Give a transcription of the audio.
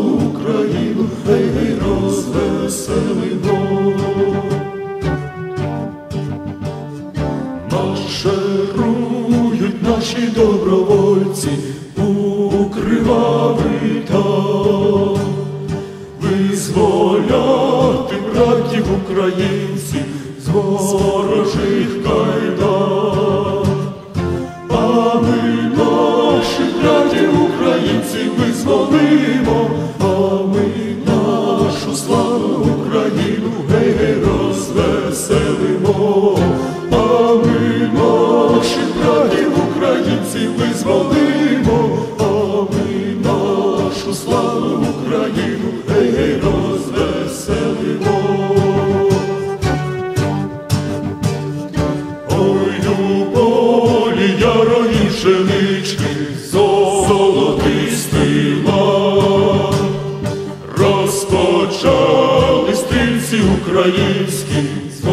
Україну гей, гей, розвеселимо. Марширують наші добровольці у кривавий там, визволяти братів українців з ворожих кайдан. А ми наших братів українців визволимо, ми нашу славу Україну гей, розвеселимо, а ми наших братів українців визволимо, а ми нашу славу Україну гей, розвеселимо. Ой, у полі ярої пшенички, стрільці